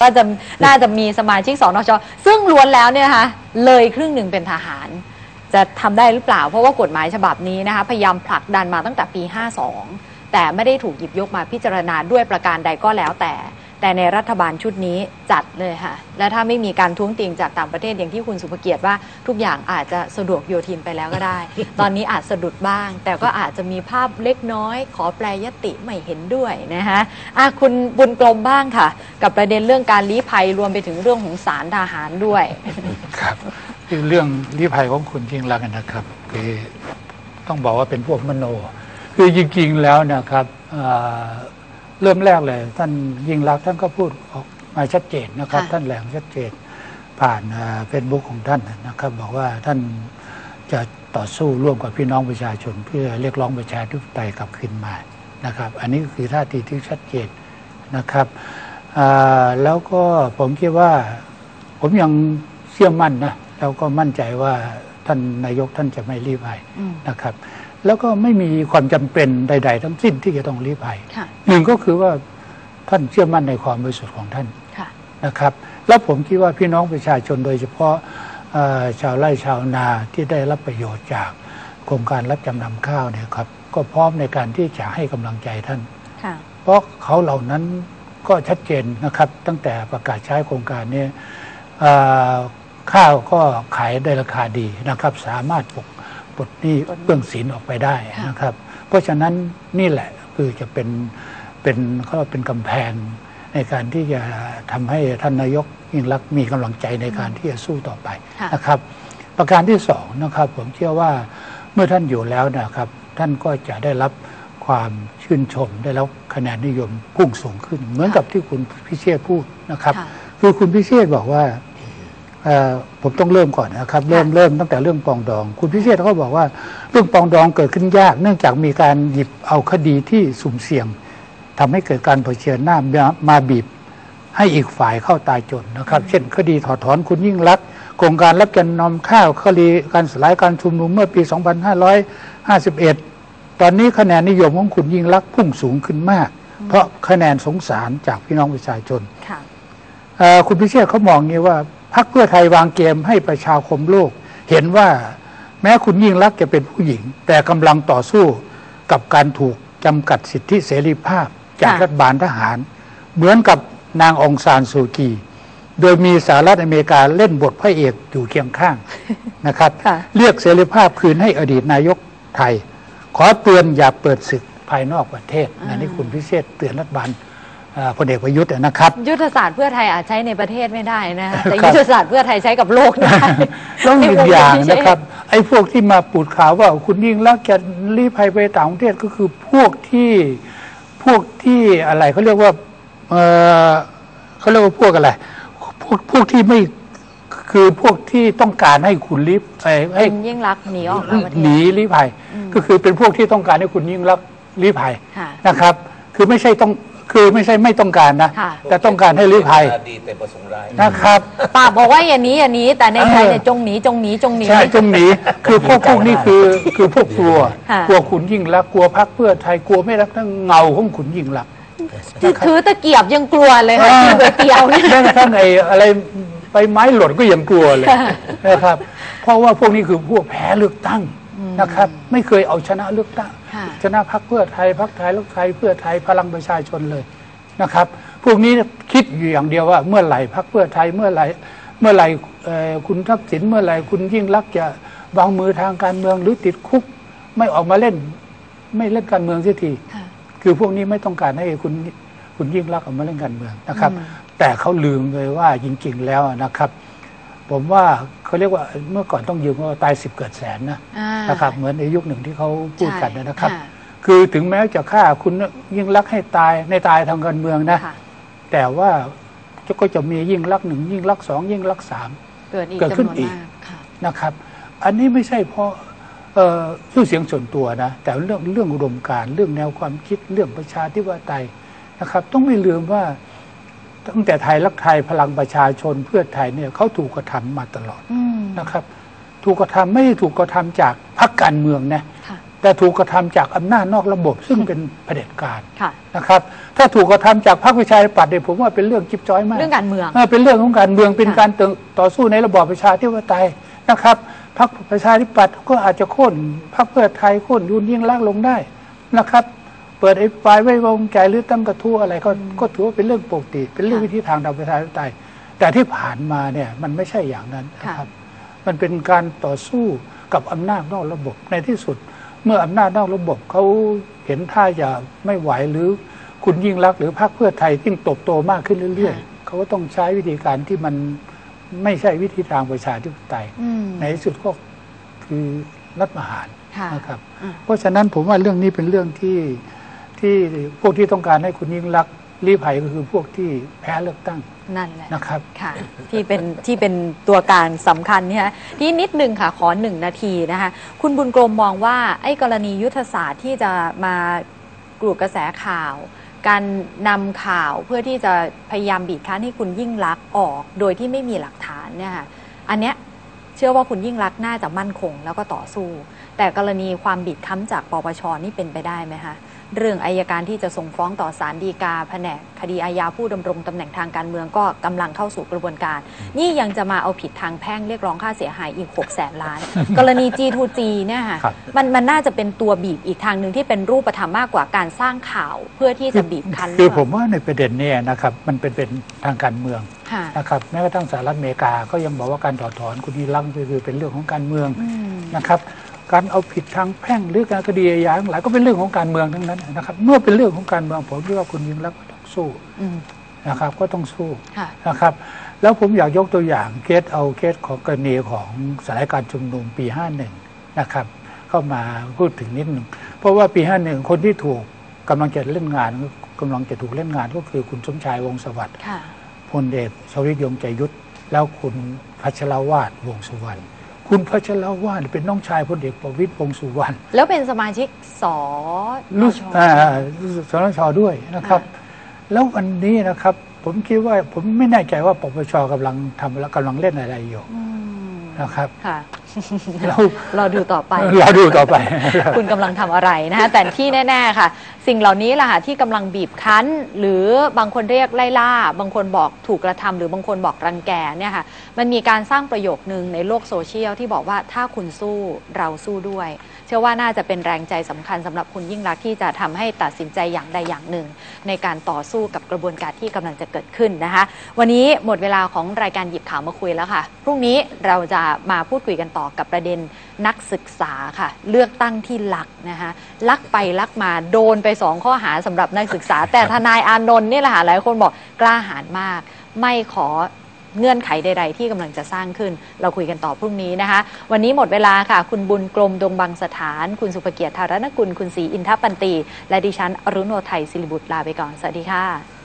ก็จะน่าจะมีสมาชิกสนชซึ่งล้วนแล้วเนี่ยนะคะเลยครึ่งหนึ่งเป็นทหาร จะทำได้หรือเปล่า เพราะว่ากฎหมายฉบับนี้นะคะพยายามผลักดันมาตั้งแต่ปี 52 แต่ไม่ได้ถูกหยิบยกมาพิจารณาด้วยประการใดก็แล้วแต่ แต่ในรัฐบาลชุดนี้จัดเลยค่ะ และถ้าไม่มีการท้วงติงจากต่างประเทศอย่างที่คุณสุภเกียรติว่าทุกอย่างอาจจะสะดวกโยทินไปแล้วก็ได้ ตอนนี้อาจสะดุดบ้าง แต่ก็อาจจะมีภาพเล็กน้อย ขอแปลยติไม่เห็นด้วยนะคะะคุณบุญกลมบ้างค่ะ กับประเด็นเรื่องการลี้ภัยรวมไปถึงเรื่องของสารทหารด้วยครับคือเรื่องลี้ภัยของคุณยิ่งรักนะครับคือต้องบอกว่าเป็นพวกมโน คือจริงๆแล้วนะครับ เอ่อเริ่มแรกเลย ท่านยิ่งรักษณ์ท่านก็พูดออกมาชัดเจนนะครับค่ะท่านแหลงชัดเจนผ่านเฟซบุ๊กของท่านนะครับ บอกว่าท่านจะต่อสู้ร่วมกับพี่น้องประชาชน เพื่อเรียกร้องประชาธิปไตยกลับคืนมานะครับ อันนี้ก็คือท่าทีที่ชัดเจนนะครับอ่าแล้วก็ผมคิดว่า ผมยังเชื่อมั่นนะแล้วก็มั่นใจว่าท่านนายกท่านจะไม่รีบภัยอืมนะครับ แล้วก็ไม่มีความจำเป็นใด ๆ ทั้งสิ้นที่จะต้องรีบภัยค่ะหนึ่งก็คือว่าท่านเชื่อมั่นในความบริสุทธิ์ของท่านค่ะนะครับ แล้วผมคิดว่าพี่น้องประชาชนโดยเฉพาะเอ่อชาวไร่ชาวนาที่ได้รับประโยชน์จากโครงการรับจำนำข้าวเนี่ยครับ ก็พร้อมในการที่จะให้กำลังใจท่านค่ะเพราะเขาเหล่านั้นก็ชัดเจนนะครับ ตั้งแต่ประกาศใช้โครงการเนี้เอ่อข้าวก็ขายได้ราคาดีนะครับ สามารถปลดป ลดหนี้ปลดหนี้เบื้องศีลออกไปได้นะครับ เพราะฉะนั้นนี่แหละคือจะเป็นเป็นเขาเรียกว่าเป็นกำแพงในการที่จะทำให้ท่านนายกยิ่งรักษณ์มีกำลังใจในการที่จะสู้ต่อไปค่ะนะครับ ประการที่สองนะครับ ผมเชื่อว่าเมื่อท่านอยู่แล้วนะครับ ท่านก็จะได้รับความชื่นชมได้รับคะแนนนิยมพุ่งสูงขึ้น เหมือนกับที่คุณพิเชษฐ์พูดนะครับค่ะคือคุณพิเชษฐ์บอกว่าเอ่อ ผมต้องเริ่มก่อนนะครับ เริ่มเริ่มตั้งแต่เรื่องปองดอง คุณพิเชษฐ์เขาบอกว่าเรื่องปองดองเกิดขึ้นยาก เนื่องจากมีการหยิบเอาคดีที่สุ่มเสี่ยงทำให้เกิดการเผชิญหน้ามามาบีบ ให้อีกฝ่ายเข้าตายจนนะครับ เช่น คดีถอดถอนคุณยิ่งรักษณ์โครงการรับจำนำข้าวคดีการสลายการชุมนุมเมื่อปี 2551 ตอนนี้คะแนนนิยมของคุณยิ่งรักษณ์พุ่งสูงขึ้นมาก เพราะคะแนนสงสารจากพี่น้องประชาชนค่ะเอ่อคุณพิเชษฐ์เขามองงี้ว่า พรรคเพื่อไทยวางเกมให้ประชาคมโลก เห็นว่าแม้คุณยิ่งรักษณ์จะเป็นผู้หญิง แต่กำลังต่อสู้กับการถูกจำกัดสิทธิเสรีภาพ จากค่ะรัฐบาลทหาร เหมือนกับนางองซานซูกี โดยมีสหรัฐอเมริกาเล่นบทพระเอกอยู่เคียงข้างนะครับค่ะเรียกเสรีภาพคืนให้อดีตนายกไทย ขอเตือนอย่าเปิดศึกภายนอกประเทศอันนี้คุณพิเชษฐ์เตือนรัฐบาลเอ่อ พลเอกประยุทธ์นะครับ ยุทธศาสตร์เพื่อไทยอาจใช้ในประเทศไม่ได้นะคะแต่ครับยุทธศาสตร์เพื่อไทยใช้กับโลกได้แล้วอีกอย่างไม่ใช่นะครับ ไอ้พวกที่มาปูดข่าวว่าคุณยิ่งรักษณ์จะรีภัยไปต่างประเทศก็คือพวกที่พวกที่อะไรเขาเรียกว่าเออเขาเรียกว่าพวกอะไรพวกพวกที่ไม่คือพวกที่ต้องการให้คุณรีบเอ่อให้คุณยิ่งรักษณ์หนีออกนอกประเทศหนีรีภัยก็คือเป็นพวกที่ต้องการให้คุณยิ่งรักษณ์รีภัยค่ะนะครับ คือไม่ใช่ต้อง คือไม่ใช่ไม่ต้องการนะ ค่ะ แต่ต้องการให้รีภัยดีแต่ประสงค์ร้าย นะครับ ปากบอกว่าอย่าหนี้อย่าหนี้ แต่ในใจเนี่ยเออ จงหนีจงหนีจงหนี ใช่จงหนีคือพวกพวกนี้คือคือพวกกลัว ค่ะ กลัวขุนยิ่งรักษณ์กลัวพักเพื่อไทยกลัวไม่รักทั้งเงาของขุนยิ่งรักษณ์ ถือตะเกียบยังกลัวเลยค่ะกินก๋วยเตี๋ยวเนี่ย แม้กระทั่งไอ้อะไรใบไม้หล่นก็ยังกลัวเลยนะครับ เพราะว่าพวกนี้คือพวกแพ้เลือกตั้ง นะครับ ไม่เคยเอาชนะเลือกตั้งค่ะชนะพักเพื่อไทยพักไทยรักไทยเพื่อไทยพลังประชาชนเลยนะครับ พวกนี้คิดอยู่อย่างเดียวว่าเมื่อไหร่พักเพื่อไทยเมื่อไหร่เมื่อไหร่เอ่อคุณทักษิณเมื่อไหร่คุณยิ่งรักษณ์จะวางมือทางการเมืองหรือติดคุก ไม่ออกมาเล่น ไม่เล่นการเมืองเสียทีค่ะคือพวกนี้ไม่ต้องการให้คุณคุณยิ่งรักษณ์ออกมาเล่นการเมืองนะครับอืมแต่เขาลืมเลยว่าจริง ๆ แล้วนะครับ ผมว่า เขาเรียกว่าเมื่อก่อนต้องยืมว่าตายสิบเกิดแสนนะอ่านะครับเหมือนในยุคหนึ่งที่เขาพูดกันนะครับใช่คือถึงแม้จะฆ่าคุณยิ่งรักษณ์ให้ตายในตายทางการเมืองนะค่ะแต่ว่าก็จะมียิ่งรักษณ์หนึ่งยิ่งรักษณ์สองยิ่งรักษณ์สามเกิดอีกเกิดขึ้นจำนวนอีกมากค่ะนะครับ อันนี้ไม่ใช่เพราะเอ่อชื่อเสียงส่วนตัวนะ แต่เรื่องเรื่องอุดมการณ์เรื่องแนวความคิดเรื่องประชาธิปไตยนะครับ ต้องไม่ลืมว่า ตั้งแต่ไทยรักไทยพลังประชาชนเพื่อไทยเนี่ยเขาถูกกระทำมาตลอดอืมนะครับ ถูกกระทำไม่ได้ถูกกระทำจากพรรคการเมืองนะค่ะแต่ถูกกระทำจากอำนาจนอกระบบ ซึ่งเป็นเผด็จการค่ะนะครับ ถ้าถูกกระทำจากพรรคประชาธิปัตย์เนี่ยผมว่าเป็นเรื่องจิ๊บจ้อยมากเรื่องการเมืองเออเป็นเรื่องของการเมืองเป็นค่ะการต่อต่อสู้ในระบอบประชาธิปไตยนะครับพรรคประชาธิปัตย์ก็อาจจะโค่นพรรคเพื่อไทยโค่นยุนยิ่งลักษณ์ลงได้นะครับ เปิดไอ้ปลายไว้วางใจหรือตั้งกระทู้อะไรก็ก็ถือว่าเป็นเรื่องปกติ เป็นเรื่องค่ะวิธีทางทางประชาธิปไตยแต่ที่ผ่านมาเนี่ยมันไม่ใช่อย่างนั้นนะค่ะครับ มันเป็นการต่อสู้กับอำนาจนอกระบบในที่สุด เมื่ออำนาจนอกระบบเขาเห็นท่าจะไม่ไหวหรือคุณยิ่งรักษณ์หรือพรรคเพื่อไทยยิ่งโตบโตมากขึ้นเรื่อยค่ะๆเขาก็ต้องใช้วิธีการที่มันไม่ใช่วิธีทางประชาธิปไตยอืมในที่สุดก็คือรัฐประหารค่ะนะครับอืมเพราะฉะนั้นผมว่าเรื่องนี้เป็นเรื่องที่ ที่พวกที่ต้องการให้คุณยิ่งรักษณ์รีภัยก็คือพวกที่แพ้เลือกตั้งนั่นแหละ นะครับ ค่ะที่เป็นที่เป็นตัวการสำคัญเนี่ยที่นิดหนึ่งค่ะ ขอหนึ่งนาทีนะคะ คุณบุญกรมมองว่า ไอ้กรณียุทธศาสตร์ที่จะมากลูกกระแสข่าว การนำข่าวเพื่อที่จะพยายามบีบคั้นให้คุณยิ่งลักษณ์ออก โดยที่ไม่มีหลักฐานเนี่ยค่ะอันเนี้ยเชื่อว่าคุณยิ่งลักษณ์น่าจะมั่นคงแล้วก็ต่อสู้ แต่กรณีความบีบคั้นจากปปชนี่เป็นไปได้ไหมคะ เรื่องอายการที่จะส่งฟ้องต่อศาลฎีกาแผนกคดีอาญาผู้ดำรงตำแหน่งทางการเมืองก็กำลังเข้าสู่กระบวนการ นี่ยังจะมาเอาผิดทางแพ่งเรียกร้องค่าเสียหายอีก6แสนล้าน กรณี G2G เนี่ยค่ะครับมันมันน่าจะเป็นตัวบีบอีกทางหนึ่งที่เป็นรูปธรรมมากกว่าการสร้างข่าวเพื่อที่จะบีบคั้นคือหรืผเปมล่าว่าในประเด็นเนี้นะครับมันเป็นเป็นทางการเมืองค่ะนะครับแม้กระทั่งสหรัฐอเมริกาก็ยังบอกว่าการถอดถอนคุณยิ่งรักษณ์ก็คือเป็นเรื่องของการเมืองอืมนะครับ การเอาผิดทางแพ่งหรือการคดีอาญาทั้งหลายก็เป็นเรื่องของการเมืองทั้งนั้นนะครับ เมื่อเป็นเรื่องของการเมืองผมคิดว่าคุณยิ่งรักษณ์ก็ต้องสู้อืมนะครับ ก็ต้องสู้ค่ะนะครับ แล้วผมอยากยกตัวอย่างเคสเอาเคสของกรณีของสลายการชุมนุมปี 51 นะครับ เข้ามาพูดถึงนิดหนึ่งเพราะว่าปี 51 คนที่ถูกกำลังจะเล่นงานกำลังจะถูกเล่นงานก็คือคุณสมชายวงศ์สวัสดิ์ค่ะพลเอกชวลิตยงใจยุทธแล้วคุณพัชรวาดวงสุวรรณ คุณพัชรวาดเป็นน้องชายพลเอกประวิตรวงสุวรรณแล้วเป็นสมาชิกสรู้ชอ่ารู้สึกสนชด้วยนะครับ แล้ววันนี้นะครับ ผมคิดว่าผมไม่แน่ใจว่าปปชกำลังทำแล้วกำลังเล่นอะไรอยู่อืม นะครับค่ะเราเราดูต่อไป เราดูต่อไป คุณกำลังทำอะไรนะคะแต่ที่แน่ ๆ ค่ะ สิ่งเหล่านี้แหละค่ะที่กำลังบีบคั้น หรือบางคนเรียกไล่ล่า บางคนบอกถูกกระทำหรือบางคนบอกรังแกเนี่ยค่ะ มันมีการสร้างประโยคนึงในโลกโซเชียลที่บอกว่าถ้าคุณสู้เราสู้ด้วยเชื่อว่าน่าจะเป็นแรงใจสำคัญสำหรับคุณยิ่งรักที่จะทำให้ตัดสินใจอย่างใดอย่างหนึ่ง ในการต่อสู้กับกระบวนการที่กำลังจะเกิดขึ้นนะคะ วันนี้หมดเวลาของรายการหยิบข่าวมาคุยแล้วค่ะ พรุ่งนี้เราจะมาพูดคุยกันต่อกับประเด็นนักศึกษาค่ะ เลือกตั้งที่ลักนะคะลักไปลักมาโดนไปสองข้อหาสำหรับนักศึกษา แต่ทนายอานนท์นี่แหละหลายคนบอกกล้าหาญมาก ไม่ขอ เงื่อนไขใด ๆ ที่กำลังจะสร้างขึ้น เราคุยกันต่อพรุ่งนี้นะคะ วันนี้หมดเวลาค่ะ คุณบุญกรมดงบางสถาน คุณสุภเกียรติธารณกุล คุณศรีอินทปันตี และดิฉันอรุณโนไทยศิริบุตรลาไปก่อน สวัสดีค่ะ